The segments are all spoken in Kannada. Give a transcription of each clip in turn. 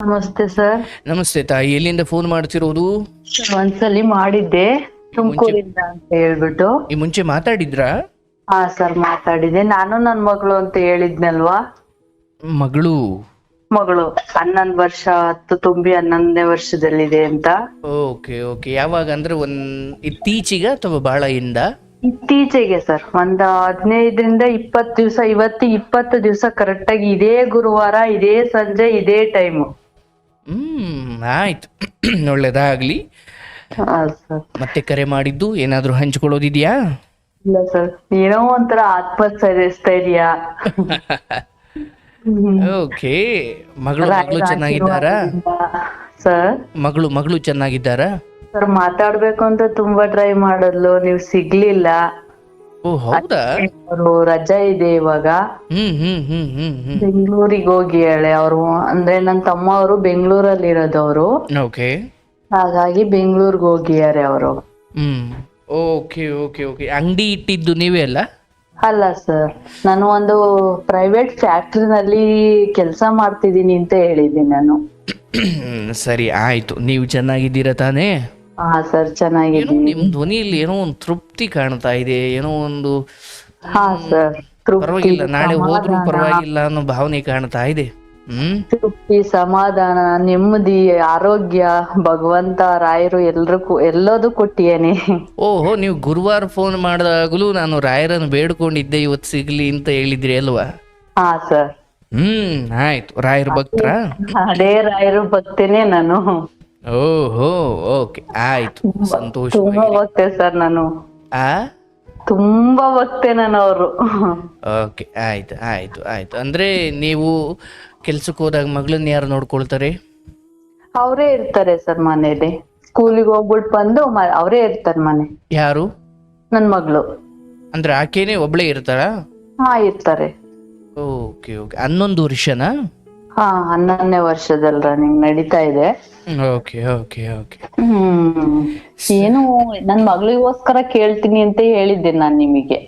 ನಮಸ್ತೆ ಸರ್. ನಮಸ್ತೆ ತಾಯಿ ಎಲ್ಲಿಂದ ಫೋನ್ ಮಾಡ್ತಿರೋದು? ಒಂದ್ಸಲಿ ಮಾಡಿದ್ದೆ ತುಮಕೂರಿಂದ ಅಂತ ಹೇಳ್ಬಿಟ್ಟು. ಈ ಮುಂಚೆ ಮಾತಾಡಿದ್ರಾ? ಹಾ ಸರ್ ಮಾತಾಡಿದೆ ನಾನು ನನ್ ಮಗಳು ಅಂತ ಹೇಳಿದ್ನಲ್ವಾ? ಮಗಳು? ಮಗಳು ಹನ್ನೊಂದ್ ವರ್ಷ ಹತ್ತು ತುಂಬಿ ಹನ್ನೊಂದನೇ ವರ್ಷದಲ್ಲಿದೆ ಅಂತ. Okay okay. ಯಾವಾಗ ಅಂದ್ರೆ ಒಂದ್ ಇತ್ತೀಚೆಗೆ ಅಥವಾ ಬಹಳ ಇಂದ ಇತ್ತೀಚೆಗೆ ಸರ್ ಒಂದ್ ಹದಿನೈದರಿಂದ ಇಪ್ಪತ್ತು ದಿವಸ ಇವತ್ತು ಇಪ್ಪತ್ತು ದಿವಸ ಕರೆಕ್ಟ್ ಆಗಿ ಇದೇ ಗುರುವಾರ ಇದೇ ಸಂಜೆ ಇದೇ ಟೈಮು ಹ್ಮ್ ಆಯ್ತು. ಒಳ್ಳೇದಾಗ್ಲಿ. ಮತ್ತೆ ಕರೆ ಮಾಡಿದ್ದು ಏನಾದ್ರೂ ಹಂಚ್ಕೊಳ್ಳೋದಿದ್ಯಾ? ಇಲ್ಲ ಸರ್. ಏನೋ ಒಂಥರ ಆತ್ಮಸ್ಥೈರ್ಯ ಓಕೆ. ಮಗಳು ಮಗಳು ಚೆನ್ನಾಗಿದ್ದಾರಾ? ಸರ್. ಮಗಳು ಮಗಳು ಚೆನ್ನಾಗಿದ್ದಾರಾ? ಸರ್ ಮಾತಾಡ್ಬೇಕು ಅಂತ ತುಂಬಾ ಟ್ರೈ ಮಾಡಿದ್ಲು. ನೀವು ಸಿಗ್ಲಿಲ್ಲ. ಓ ಹೌದಾ? ಅವರು ರಜಾ ಇದೆ ಇವಾಗ. ಹ್ಮ್ ಹ್ಮ್ ಹ್ಮ್ ಹ್ಮ್ ಹ್ಮ್. ಬೆಂಗಳೂರಿಗೆ ಹೋಗಿ ಹೇಳಿ ಅವರು. ಅಂದ್ರೆ ನನ್ನ ತಮ್ಮ ಅವರು ಬೆಂಗಳೂರಲ್ಲಿ ಇರೋದವರು. ಓಕೆ. ಹಾಗಾಗಿ ಬೆಂಗಳೂರಿಗೆ ಹೋಗಿಯಾರೆ ಅವರು. ಹ್ಮ್. Okay okay okay. ಅಂಗಡಿ ಇಟ್ಟಿದ್ದು ನೀವೇ ಅಲ್ಲ? ಅಲ್ಲ ಸರ್. ನಾನು ಒಂದು ಪ್ರೈವೇಟ್ ಫ್ಯಾಕ್ಟ್ರಿನಲ್ಲಿ ಕೆಲಸ ಮಾಡ್ತಿದ್ದೀನಿ ಅಂತ ಹೇಳಿದ್ದೀನಿ ನಾನು. ಸರಿ ಆಯ್ತು. ನೀವು ಚೆನ್ನಾಗಿದ್ದೀರಾ ತಾನೇ? ಸರ್ ಏನೋ ಚೆನ್ನಾಗಿದ್ದೀನಿ ನಿಮ್ ಧ್ವನಿಯಲ್ಲಿ ಏನೋ ಒಂದು ತೃಪ್ತಿ ಕಾಣ್ತಾ ಇದೆ ಏನೋ ಒಂದು ಹಾ ಸರ್ ತೃಪ್ತಿ ಪರವಾಗಿಲ್ಲ ನಾಳೆ ಹೋದ್ರು ಸಮಾಧಾನ, ಪರವಾಗಿಲ್ಲ ಅನ್ನೋ ಭಾವನೆ ಕಾಣ್ತಾ ಇದೆ. ಹ್ಮ್? ತೃಪ್ತಿ ಸಮಾಧಾನ ನೆಮ್ಮದಿ ಆರೋಗ್ಯ ಭಗವಂತ ರಾಯರು ಎಲ್ರಿಗೂ ಎಲ್ಲದೂ ಕೊಟ್ಟಿಯೇನೆ. ಓಹೋ ನೀವು ಗುರುವಾರ ಫೋನ್ ಮಾಡಿದಾಗಲೂ ನಾನು ರಾಯರನ್ನು ಬೇಡ್ಕೊಂಡಿದ್ದೆ ಇವತ್ತು ಸಿಗ್ಲಿ ಅಂತ ಹೇಳಿದ್ರಿ ಅಲ್ವಾ? ಹಾ ಸರ್. ಹ್ಮ್ ಆಯ್ತು. ರಾಯರ ಭಕ್ತರ? ಅದೇ ರಾಯರು ಭಕ್ತೇನೆ ನಾನು. ಓಹೋ ಓಕೆ ಆಯ್ತು. ಸಂತೋಷ ತುಂಬಾ ಭಕ್ತೆ ಸರ್ ನಾನು. ಆ? ತುಂಬಾ ಭಕ್ತೆ ನಾನು ಅವರು. ಓಕೆ ಆಯ್ತು ಆಯ್ತು ಆಯ್ತು. ಅಂದ್ರೆ ನೀವು ಕೆಲ್ಸಕ್ಕೆ ಹೋದಾಗ ಮಗಳನ್ನ ಯಾರು ನೋಡ್ಕೊಳ್ತಾರೆ? ಅವರೇ ಇರ್ತಾರೆ ಸರ್ ಮನೇಲಿ ಸ್ಕೂಲಿಗೆ ಹೋಗ್ಬಿಟ್ಟು ಬಂದು ಅವರೇ ಇರ್ತಾರೆ ಮನೆ. ಯಾರು? ನನ್ ಮಗಳು. ಅಂದ್ರೆ ಆಕೆನೆ ಒಬ್ಳೆ ಇರ್ತಾರಾ? ಹಾ ಇರ್ತಾರೆ. Okay okay. ಹನ್ನೊಂದು ವರ್ಷನಾ ಹಾ ಹನ್ನೊಂದನೇ ವರ್ಷದಲ್ಲಿ ರನ್ನಿಂಗ್ ನಡೀತಾ ಇದೆ. Okay okay okay. ಏನು ನನ್ ಮಗಳಿಗೋಸ್ಕರ ಕೇಳ್ತೀನಿ ಅಂತ ಹೇಳಿದ್ದೆ ನಾನ್ ನಿಮಗೆ.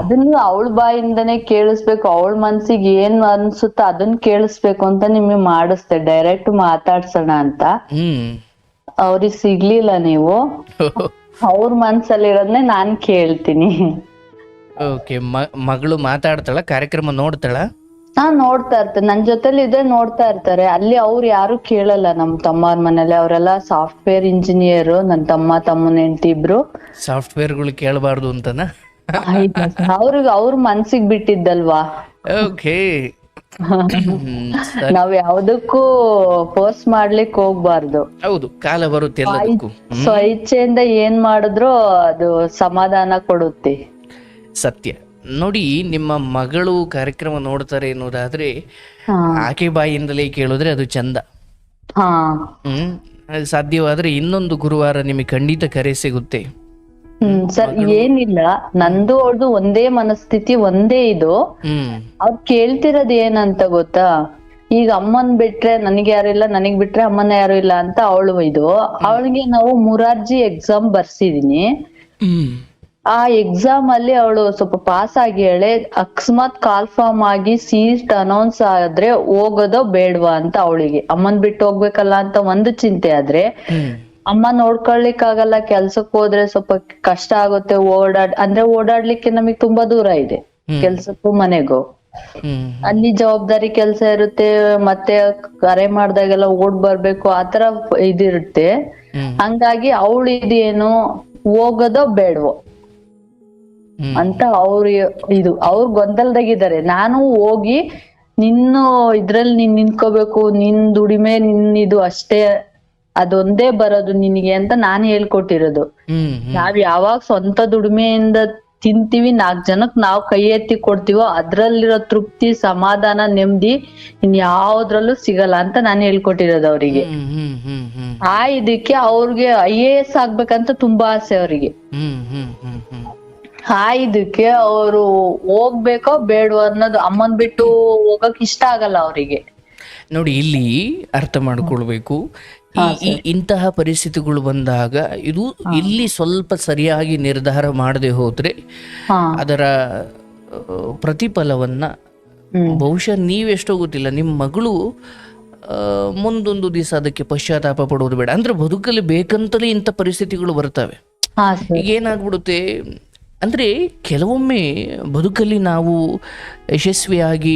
ಅದನ್ನ ಅವಳ ಬಾಯಿಂದನೇ ಕೇಳಿಸ್ಬೇಕು ಅವಳ ಮನ್ಸಿಗೆ ಏನ್ ಅನ್ಸುತ್ತ ಅದನ್ನ ಕೇಳಿಸ್ಬೇಕು ಅಂತ ನಿಮಗೆ ಮಾಡಿಸ್ತೆ ಡೈರೆಕ್ಟ್ ಮಾತಾಡ್ಸೋಣ ಅಂತ. ಅವ್ರಿಗೆ ಸಿಗ್ಲಿಲ್ಲ ನೀವು. ಅವ್ರ ಮನ್ಸಲ್ಲಿರೋದನ್ನೇ ನಾನ್ ಕೇಳ್ತೀನಿ. ಓಕೆ ಮಗಳು ಮಾತಾಡ್ತಾಳ ಕಾರ್ಯಕ್ರಮ ನೋಡ್ತಾಳ? ಹಾ ನೋಡ್ತಾ ಇರ್ತಾರೆ ನನ್ ಜೊತೆಲಿ ಇದ್ರೆ ನೋಡ್ತಾ ಇರ್ತಾರೆ. ಅಲ್ಲಿ ಅವ್ರು ಯಾರು ಕೇಳಲ್ಲ ನಮ್ ತಮ್ಮವ್ರ ಮನೇಲಿ. ಅವರೆಲ್ಲ ಸಾಫ್ಟ್ವೇರ್ ಇಂಜಿನಿಯರ್ ನನ್ ತಮ್ಮ ತಮ್ಮನ ಹೆಂಡತಿ ಇಬ್ರು. ಸಾಫ್ಟ್ವೇರ್ಗಳು ಕೇಳಬಾರ್ದು ಅಂತನಾ? ಅವ್ರಿಗೆ ಅವ್ರ ಮನ್ಸಿಗ್ ಬಿಟ್ಟಿದ್ದಲ್ವಾ? ಓಕೆ ನಾವ್ ಯಾವ್ದಕ್ಕೂ ಫೋರ್ಸ್ ಮಾಡ್ಲಿಕ್ ಹೋಗ್ಬಾರ್ದು. ಹೌದು ಕಾಲ ಬರುತ್ತೆ ಎಲ್ಲದಕ್ಕೂ. ಸ್ವ ಇಚ್ಛೆಯಿಂದ ಏನ್ ಮಾಡಿದ್ರು ಅದು ಸಮಾಧಾನ ಕೊಡುತ್ತೆ. ಸತ್ಯ. ನೋಡಿ ನಿಮ್ಮ ಮಗಳು ಕಾರ್ಯಕ್ರಮ ನೋಡ್ತಾರೆ ಅನ್ನೋದಾದ್ರೆ ಆಕೆ ಬಾಯಿಂದಲೇ ಕೇಳಿದ್ರೆ ಅದು ಚಂದ. ಹಾ. ಹ್ಮ್. ಅದು ಸಾಧ್ಯವಾದ್ರೆ ಇನ್ನೊಂದು ಗುರುವಾರ ನಿಮಗೆ ಖಂಡಿತ ಕರೆ ಸಿಗುತ್ತೆ. ಹ್ಮ್ ಸರ್ ಏನಿಲ್ಲ. ನಂದು ಅವ್ರದ್ದು ಒಂದೇ ಮನಸ್ಥಿತಿ ಒಂದೇ ಇದು. ಹ್ಮ್. ಕೇಳ್ತಿರೋದು ಕೇಳ್ತಿರೋದ್ ಏನಂತ ಗೊತ್ತಾ? ಈಗ ಅಮ್ಮನ್ ಬಿಟ್ರೆ ನನಗೆ ಯಾರು ಇಲ್ಲ ನನಗ್ ಬಿಟ್ರೆ ಅಮ್ಮನ ಯಾರು ಇಲ್ಲ ಅಂತ ಅವಳು ಇದು. ಅವಳಿಗೆ ನಾವು ಮುರಾರ್ಜಿ ಎಕ್ಸಾಮ್ ಬರ್ಸಿದೀನಿ. ಹ್ಮ್. ಆ ಎಕ್ಸಾಮ್ ಅಲ್ಲಿ ಅವಳು ಸ್ವಲ್ಪ ಪಾಸ್ ಆಗಿ ಹೇಳೆ ಅಕಸ್ಮಾತ್ ಕಾಲ್ ಫಾರ್ಮ್ ಆಗಿ ಸೀಟ್ ಅನೌನ್ಸ್ ಆದ್ರೆ ಹೋಗೋದೋ ಬೇಡ್ವಾ ಅಂತ ಅವಳಿಗೆ. ಅಮ್ಮನ್ ಬಿಟ್ಟು ಹೋಗ್ಬೇಕಲ್ಲ ಅಂತ ಒಂದು ಚಿಂತೆ ಆದ್ರೆ ಅಮ್ಮ ನೋಡ್ಕೊಳ್ಲಿಕ್ ಆಗಲ್ಲ ಕೆಲ್ಸಕ್ ಹೋದ್ರೆ ಸ್ವಲ್ಪ ಕಷ್ಟ ಆಗುತ್ತೆ ಓಡಾಡ್ ಅಂದ್ರೆ ಓಡಾಡ್ಲಿಕ್ಕೆ ನಮಗ್ ತುಂಬಾ ದೂರ ಇದೆ. ಕೆಲ್ಸಕ್ಕೂ ಮನೆಗೂ. ಅಲ್ಲಿ ಜವಾಬ್ದಾರಿ ಕೆಲ್ಸ ಇರುತ್ತೆ ಮತ್ತೆ ಕರೆ ಮಾಡ್ದಾಗೆಲ್ಲ ಓಡ್ ಬರ್ಬೇಕು ಆತರ ಇದಿರುತ್ತೆ. ಹಂಗಾಗಿ ಅವಳು ಇದೇನು ಹೋಗೋದೋ ಬೇಡವೋ. ಅಂತ ಅವ್ರ ಇದು ಅವ್ರ ಗೊಂದಲದಾಗಿದ್ದಾರೆ. ನಾನು ಹೋಗಿ ನಿನ್ನ ಇದ್ರಲ್ಲಿ ನೀನ್ ನಿಂತ್ಕೋಬೇಕು ನಿನ್ ದುಡಿಮೆ ನಿನ್ ಇದು ಅಷ್ಟೇ ಅದೊಂದೇ ಬರೋದು ನಿನಗೆ ಅಂತ ನಾನ್ ಹೇಳ್ಕೊಟ್ಟಿರೋದು. ನಾವ್ ಯಾವಾಗ ಸ್ವಂತ ದುಡಿಮೆಯಿಂದ ತಿಂತೀವಿ ನಾಲ್ಕ್ ಜನಕ್ ನಾವ್ ಕೈ ಎತ್ತಿ ಕೊಡ್ತೀವೋ ಅದ್ರಲ್ಲಿರೋ ತೃಪ್ತಿ ಸಮಾಧಾನ ನೆಮ್ಮದಿ ಇನ್ ಯಾವ್ದ್ರಲ್ಲೂ ಸಿಗಲ್ಲ ಅಂತ ನಾನು ಹೇಳ್ಕೊಟ್ಟಿರೋದು ಅವರಿಗೆ. ಆ ಇದಕ್ಕೆ ಅವ್ರಿಗೆ ಐ ಎ ಎಸ್ ಆಗ್ಬೇಕಂತ ತುಂಬಾ ಆಸೆ ಅವರಿಗೆ. ಇದಕ್ಕೆ ಅವರು ಹೋಗ್ಬೇಕೋ ಬೇಡವೋ ಅನ್ನೋದು ಅಮ್ಮನ್ ಬಿಟ್ಟು ಹೋಗಕ್ ಇಷ್ಟ ಆಗಲ್ಲ ಅವರಿಗೆ. ನೋಡಿ ಇಲ್ಲಿ ಅರ್ಥ ಮಾಡ್ಕೊಳ್ಬೇಕು. ಈ- ಇಂತಹ ಪರಿಸ್ಥಿತಿಗಳು ಬಂದಾಗ ಇದು ಇಲ್ಲಿ ಸ್ವಲ್ಪ ಸರಿಯಾಗಿ ನಿರ್ಧಾರ ಮಾಡದೆ ಹೋದ್ರೆ ಅದರ ಪ್ರತಿಫಲವನ್ನ ಬಹುಶಃ ನೀವೆಷ್ಟೋ ಗೊತ್ತಿಲ್ಲ ನಿಮ್ಮ ಮಗಳು ಮುಂದೊಂದು ದಿವಸ ಅದಕ್ಕೆ ಪಶ್ಚಾತ್ತಾಪ ಪಡೋದು ಬೇಡ. ಅಂದ್ರೆ ಬದುಕಲ್ಲಿ ಬೇಕಂತಲೇ ಇಂಥ ಪರಿಸ್ಥಿತಿಗಳು ಬರ್ತವೆ. ಈಗ ಏನಾಗ್ಬಿಡುತ್ತೆ ಅಂದರೆ ಕೆಲವೊಮ್ಮೆ ಬದುಕಲ್ಲಿ ನಾವು ಯಶಸ್ವಿಯಾಗಿ